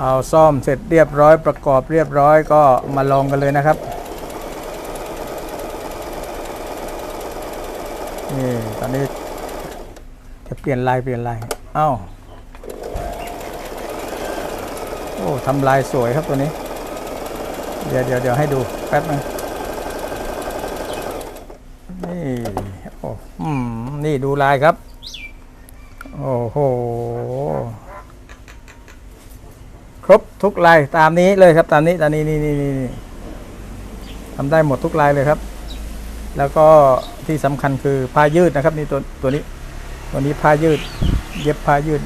เอาซ่อมเสร็จเรียบร้อยประกอบเรียบร้อยก็มาลองกันเลยนะครับนี่ตอนนี้จะเปลี่ยนลายเปลี่ยนลายเอ้าโอ้ทำลายสวยครับตัวนี้ เดี๋ยวเดี๋ยวเดี๋ยวให้ดูแป๊บนึงนี่โอ้อืมนี่ดูลายครับ โอ้โห ครบทุกลายตามนี้เลยครับ ตามนี้ตามนี้นี่นี่นี่นี่ทำได้หมดทุกลายเลยครับ แล้วก็ที่สำคัญคือผ้ายืดนะครับนี่ตัวตัวนี้ตัวนี้ผ้ายืด เย็บผ้ายืด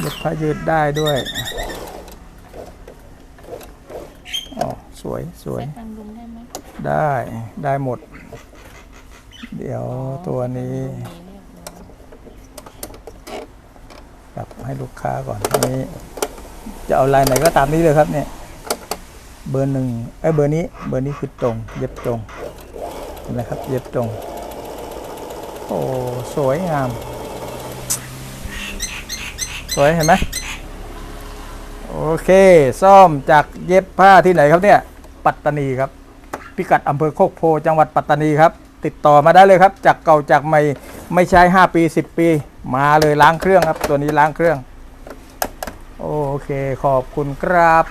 เย็บผ้ายืดได้ด้วยอ๋อสวยสวยใช้ทางลุงได้ไหมได้ได้หมด เดี๋ยวตัวนี้กลับให้ลูกค้าก่อนอันนี้ จะเอาลายไหนก็ตามนี้เลยครับเนี่ยเบอร์หนึ่งไอ้เบอร์นี้เบอร์นี้คือตรง เย็บตรงเห็นไหมครับ เย็บตรง โอ้สวยงาม สวยเห็นไหมโอเค ซ่อมจากเย็บผ้าที่ไหนครับเนี่ย ปัตตานีครับ พิกัดอำเภอโคกโพจังหวัดปัตตานีครับ ติดต่อมาได้เลยครับ จากเก่าจากใหม่ไม่ใช้ 5 ปี 10 ปี มาเลยล้างเครื่องครับ ตัวนี้ล้างเครื่อง โอเคขอบคุณครับ